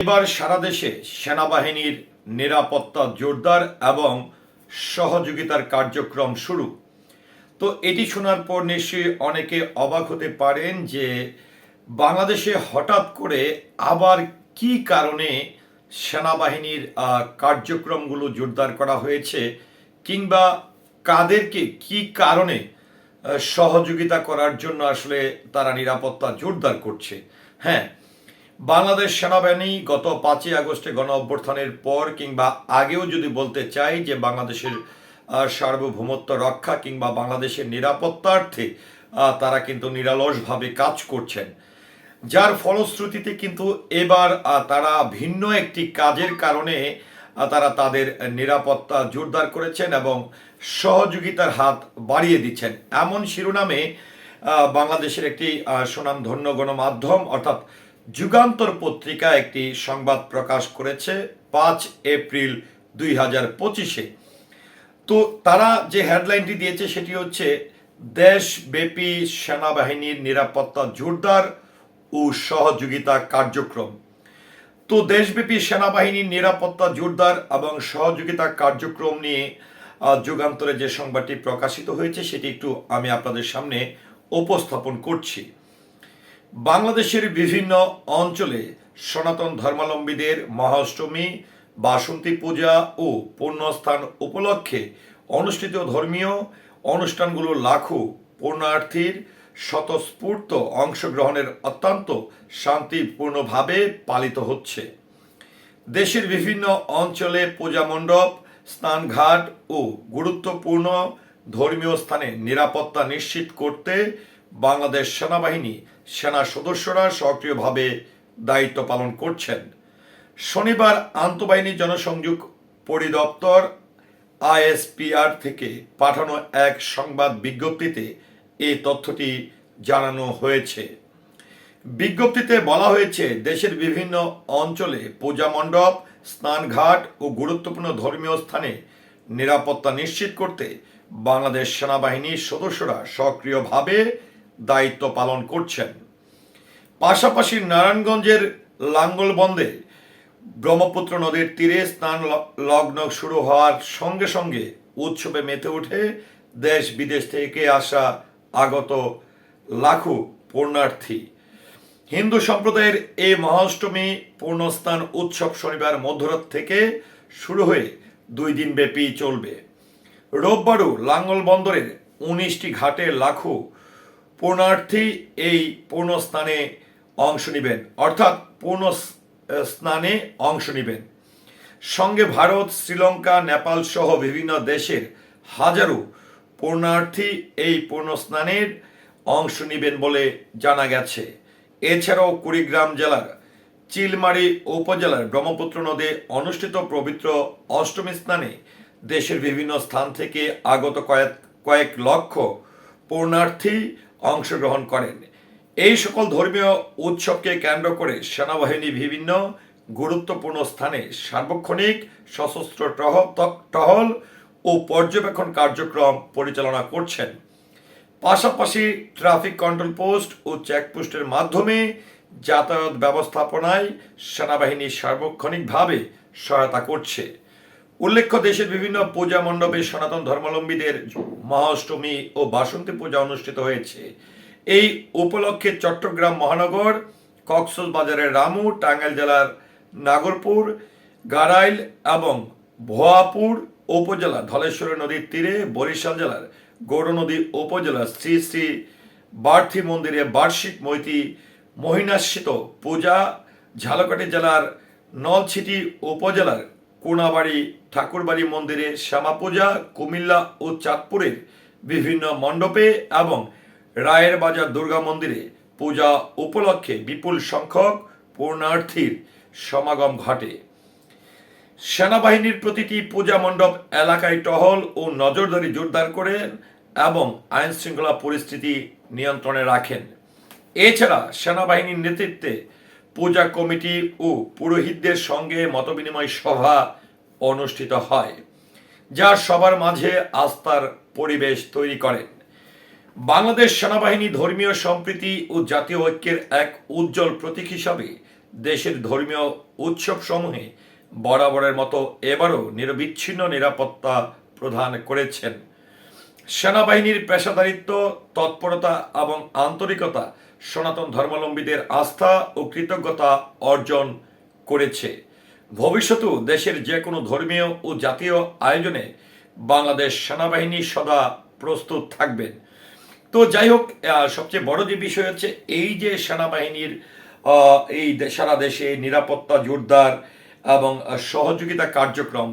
এবার সারা দেশে সেনাবাহিনীর নিরাপত্তা জোরদার এবং সহযোগিতার কার্যক্রম শুরু। তো এটি শোনার পর নিশ্চয়ই অনেকে অবাক হতে পারেন যে বাংলাদেশে হঠাৎ করে আবার কি কারণে সেনাবাহিনীর কার্যক্রমগুলো জোরদার করা হয়েছে কিংবা কাদেরকে কি কারণে সহযোগিতা করার জন্য আসলে তারা নিরাপত্তা জোরদার করছে? হ্যাঁ বাংলাদেশ সেনাবাহিনী গত পাঁচই আগস্টে গণ অভ্যর্থনের পর কিংবা আগেও যদি বলতে চাই যে বাংলাদেশের সার্বভৌমত্ব রক্ষা কিংবা বাংলাদেশের নিরাপত্তার্থে তারা কিন্তু নিরালসভাবে কাজ করছেন। যার ফলশ্রুতিতে কিন্তু এবার তারা ভিন্ন একটি কাজের কারণে তারা তাদের নিরাপত্তা জোরদার করেছেন এবং সহযোগিতার হাত বাড়িয়ে দিচ্ছেন। এমন শিরোনামে বাংলাদেশের একটি সুনামধন্য গণমাধ্যম অর্থাৎ যুগান্তর পত্রিকা একটি সংবাদ প্রকাশ করেছে পাঁচ এপ্রিল দুই হাজার পঁচিশে। তো তারা যে হেডলাইনটি দিয়েছে সেটি হচ্ছে, দেশব্যাপী সেনাবাহিনীর নিরাপত্তা জোরদার ও সহযোগিতা কার্যক্রম। তো দেশব্যাপী সেনাবাহিনীর নিরাপত্তা জোরদার এবং সহযোগিতা কার্যক্রম নিয়ে যুগান্তরে যে সংবাদটি প্রকাশিত হয়েছে সেটি একটু আমি আপনাদের সামনে উপস্থাপন করছি। বাংলাদেশের বিভিন্ন অঞ্চলে সনাতন ধর্মাবলম্বীদের মহাষ্টমী, বাসন্তী পূজা ও পুণ্যস্থান উপলক্ষে অনুষ্ঠিত ধর্মীয় অনুষ্ঠানগুলো লাখো পূর্ণার্থীর স্বতঃস্ফূর্ত অংশগ্রহণের অত্যন্ত শান্তিপূর্ণভাবে পালিত হচ্ছে। দেশের বিভিন্ন অঞ্চলে পূজা মণ্ডপ, স্নানঘাট ও গুরুত্বপূর্ণ ধর্মীয় স্থানে নিরাপত্তা নিশ্চিত করতে বাংলাদেশ সেনাবাহিনী সেনা সদস্যরা সক্রিয়ভাবে দায়িত্ব পালন করছেন। শনিবার আন্তঃবাহিনী জনসংযোগ পরিদপ্তর আইএসপিআর থেকে পাঠানো এক সংবাদ বিজ্ঞপ্তিতে এই তথ্যটি জানানো হয়েছে। বিজ্ঞপ্তিতে বলা হয়েছে, দেশের বিভিন্ন অঞ্চলে পূজা মণ্ডপ, স্নানঘাট ও গুরুত্বপূর্ণ ধর্মীয় স্থানে নিরাপত্তা নিশ্চিত করতে বাংলাদেশ সেনাবাহিনীর সদস্যরা সক্রিয়ভাবে দায়িত্ব পালন করছেন। পাশাপাশি নারায়ণগঞ্জের লাঙ্গলবন্দে ব্রহ্মপুত্র নদীর তীরে স্নান লগ্ন শুরু হওয়ার সঙ্গে সঙ্গে উৎসবে মেতে ওঠে দেশ বিদেশ থেকে আসা আগত লাখো পূর্ণার্থী হিন্দু সম্প্রদায়ের এই মহাষ্টমী পূর্ণস্থান উৎসব শনিবার মধ্যরাত থেকে শুরু হয়ে দুই দিন ব্যাপী চলবে। রোববারও লাঙ্গল বন্দরের উনিশটি ঘাটে লাখো পূর্ণার্থী এই পূর্ণস্থানে অংশ নেবেন। অর্থাৎ পূর্ণ স্নানে অংশ নেবেন। সঙ্গে ভারত, শ্রীলঙ্কা, নেপাল সহ বিভিন্ন দেশের হাজারো পূর্ণার্থী এই পূর্ণস্নানের অংশ নেবেন বলে জানা গেছে। এছাড়াও কুড়িগ্রাম জেলার চিলমারি উপজেলার ব্রহ্মপুত্র নদে অনুষ্ঠিত পবিত্র অষ্টমী স্নানে দেশের বিভিন্ন স্থান থেকে আগত কয়েক কয়েক লক্ষ পূর্ণার্থী অংশগ্রহণ করেন। এই সকল ধর্মীয় উৎসবকে কেন্দ্র করে সেনাবাহিনী বিভিন্ন গুরুত্বপূর্ণ স্থানে সার্বক্ষণিক সশস্ত্র টহ- টহল ও পর্যবেক্ষণ কার্যক্রম পরিচালনা করছেন। পাশাপাশি ট্রাফিক কন্ট্রোল পোস্ট ও চেকপোস্টের মাধ্যমে যাতায়াত ব্যবস্থাপনায় সেনাবাহিনী সার্বক্ষণিকভাবে সহায়তা করছে। উল্লেখ্য, দেশের বিভিন্ন পূজা মণ্ডপে সনাতন ধর্মাবলম্বীদের মহাষ্টমী ও বাসন্তী পূজা অনুষ্ঠিত হয়েছে। এই উপলক্ষে চট্টগ্রাম মহানগর, কক্সবাজারের রামু, টাঙ্গাইল জেলার নাগরপুর, গাড়াইল এবং ভোয়াপুর উপজেলা, ধলেশ্বরী নদীর তীরে, বরিশাল জেলার গৌড় নদী উপজেলার শ্রী শ্রী বার্থী মন্দিরে বার্ষিক মৈতি মহিনাশ্রিত পূজা, ঝালকাঠি জেলার নলছিটি উপজেলার কোনাবাড়ি, ঠাকুরবাড়ি মন্দিরে শ্যামা পূজা কুমিল্লা ও চাঁদপুরের বিভিন্ন মণ্ডপে এবং রায়ের বাজার দুর্গা মন্দিরে পূজা উপলক্ষে বিপুল সংখ্যক পূর্ণার্থীর সমাগম ঘটে। সেনাবাহিনীর প্রতিটি পূজা মণ্ডপ এলাকায় টহল ও নজরদারি জোরদার করেন এবং আইন শৃঙ্খলা পরিস্থিতি নিয়ন্ত্রণে রাখেন। এছাড়া সেনাবাহিনীর নেতৃত্বে পূজা কমিটি ও পুরোহিতদের সঙ্গে মতবিনিময় সভা অনুষ্ঠিত হয়, যা সবার মাঝে আস্থার পরিবেশ তৈরি করেন। বাংলাদেশ সেনাবাহিনী ধর্মীয় সম্প্রীতি ও জাতীয় ঐক্যের এক উজ্জ্বল প্রতীক হিসাবে দেশের ধর্মীয় উৎসব সমূহে বরাবরের মতো এবারও নিরবিচ্ছিন্ন নিরাপত্তা প্রদান করেছেন। সেনাবাহিনীর পেশাদারিত্ব, তৎপরতা এবং আন্তরিকতা সনাতন ধর্মাবলম্বীদের আস্থা ও কৃতজ্ঞতা অর্জন করেছে। ভবিষ্যতেও দেশের যে কোনো ধর্মীয় ও জাতীয় আয়োজনে বাংলাদেশ সেনাবাহিনী সদা প্রস্তুত থাকবেন তো যাই হোক সবচেয়ে বড় যে বিষয় হচ্ছে এই যে সেনাবাহিনীর এই সারা দেশে নিরাপত্তা জোরদার এবং সহযোগিতা কার্যক্রম,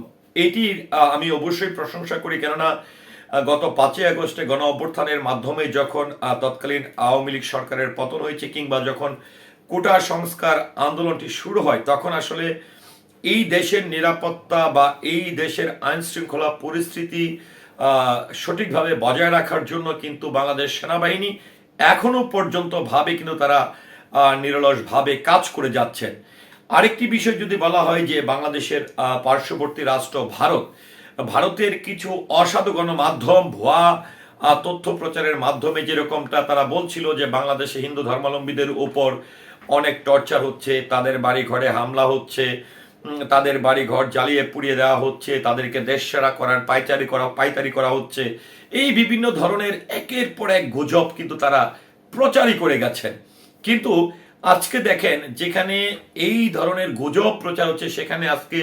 এটির আমি অবশ্যই প্রশংসা করি। কেননা গত পাঁচই আগস্টে গণ অভ্যুত্থানের মাধ্যমে যখন তৎকালীন আওয়ামী লীগ সরকারের পতন হয়েছে কিংবা যখন কোটা সংস্কার আন্দোলনটি শুরু হয়, তখন আসলে এই দেশের নিরাপত্তা বা এই দেশের আইন শৃঙ্খলা পরিস্থিতি সঠিকভাবে বজায় রাখার জন্য কিন্তু বাংলাদেশ সেনাবাহিনী এখনও পর্যন্ত ভাবে কিন্তু তারা নিরলসভাবে কাজ করে যাচ্ছেন। আরেকটি বিষয় যদি বলা হয় যে বাংলাদেশের পার্শ্ববর্তী রাষ্ট্র ভারত ভারতের কিছু অসাধু গণমাধ্যম, ভুয়া তথ্য প্রচারের মাধ্যমে যেরকমটা তারা বলছিল যে বাংলাদেশে হিন্দু ধর্মাবলম্বীদের উপর অনেক টর্চার হচ্ছে, তাদের বাড়ি ঘরে হামলা হচ্ছে তাদের বাড়ি ঘর জ্বালিয়ে পুড়িয়ে দেওয়া হচ্ছে, তাদেরকে দেশসেরা করার, পাইচারি করা, পাইতারি করা হচ্ছে, এই বিভিন্ন ধরনের একের পর এক গুজব কিন্তু তারা প্রচারই করে গেছেন। কিন্তু আজকে দেখেন, যেখানে এই ধরনের গুজব প্রচার হচ্ছে, সেখানে আজকে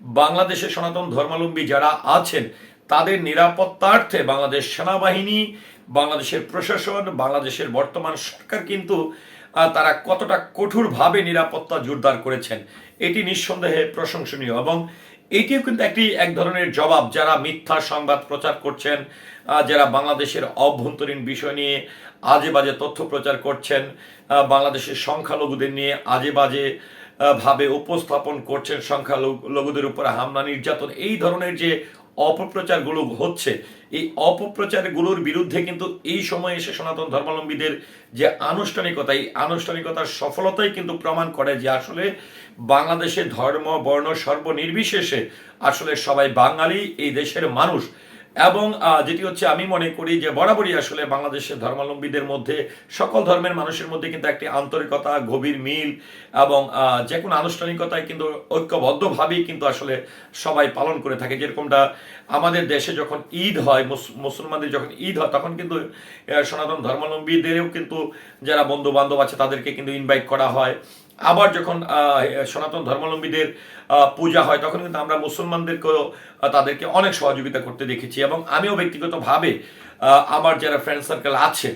বাংলাদেশের সনাতন ধর্মাবলম্বী যারা আছেন, তাদের নিরাপত্তার্থে বাংলাদেশ সেনাবাহিনী, বাংলাদেশের প্রশাসন, বাংলাদেশের বর্তমান সরকার কিন্তু তারা কতটা কঠোরভাবে নিরাপত্তা জোরদার করেছেন, এটি নিঃসন্দেহে প্রশংসনীয় এবং এটিও কিন্তু একটি এক ধরনের জবাব যারা মিথ্যা সংবাদ প্রচার করছেন যারা বাংলাদেশের অভ্যন্তরীণ বিষয় নিয়ে আজে বাজে তথ্য প্রচার করছেন বাংলাদেশের সংখ্যালঘুদের নিয়ে আজে বাজে ভাবে উপস্থাপন করছেন সংখ্যালঘুদের উপরে হামলা নির্যাতন। এই ধরনের যে অপপ্রচারগুলো হচ্ছে, এই অপপ্রচারগুলোর বিরুদ্ধে কিন্তু এই সময় এসে সনাতন ধর্মাবলম্বীদের যে আনুষ্ঠানিকতা, এই আনুষ্ঠানিকতার সফলতাই কিন্তু প্রমাণ করে যে আসলে বাংলাদেশে ধর্ম, বর্ণ, সর্বনির্বিশেষে আসলে সবাই বাঙালি, এই দেশের মানুষ। এবং যেটি হচ্ছে আমি মনে করি যে বরাবরই আসলে বাংলাদেশের ধর্মাবলম্বীদের মধ্যে সকল ধর্মের মানুষের মধ্যে কিন্তু একটি আন্তরিকতা, গভীর মিল এবং যে কোনো আনুষ্ঠানিকতায় কিন্তু ঐক্যবদ্ধভাবেই কিন্তু আসলে সবাই পালন করে থাকে। যেরকমটা আমাদের দেশে যখন ঈদ হয় মুসলমানদের যখন ঈদ হয়, তখন কিন্তু সনাতন ধর্মাবলম্বীদেরও কিন্তু যারা বন্ধু বান্ধব আছে তাদেরকে কিন্তু ইনভাইট করা হয়। আবার যখন সনাতন ধর্মাবলম্বীদের পূজা হয়, তখন কিন্তু আমরা মুসলমানদেরকেও তাদেরকে অনেক সহযোগিতা করতে দেখেছি এবং আমিও ব্যক্তিগতভাবে আমার যারা ফ্রেন্ড সার্কেল আছে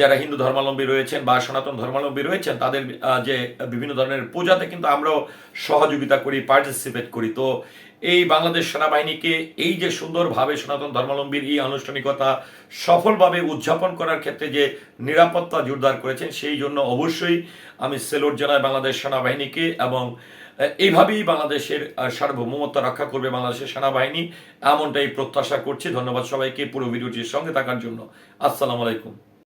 যারা হিন্দু ধর্মাবলম্বী রয়েছেন বা সনাতন ধর্মাবলম্বী রয়েছেন, তাদের যে বিভিন্ন ধরনের পূজাতে কিন্তু আমরাও সহযোগিতা করি পার্টিসিপেট করি। তো এই বাংলাদেশ সেনাবাহিনীকে এই যে সুন্দরভাবে সনাতন ধর্মাবলম্বীর এই আনুষ্ঠানিকতা সফলভাবে উদযাপন করার ক্ষেত্রে যে নিরাপত্তা জোরদার করেছেন, সেই জন্য অবশ্যই আমি সেলুট জানাই বাংলাদেশ সেনাবাহিনীকে এবং এইভাবেই বাংলাদেশের সার্বভৌমত্ব রক্ষা করবে বাংলাদেশের সেনাবাহিনী, এমনটাই প্রত্যাশা করছি। ধন্যবাদ সবাইকে পুরো ভিডিওটির সঙ্গে থাকার জন্য। আসসালামু আলাইকুম।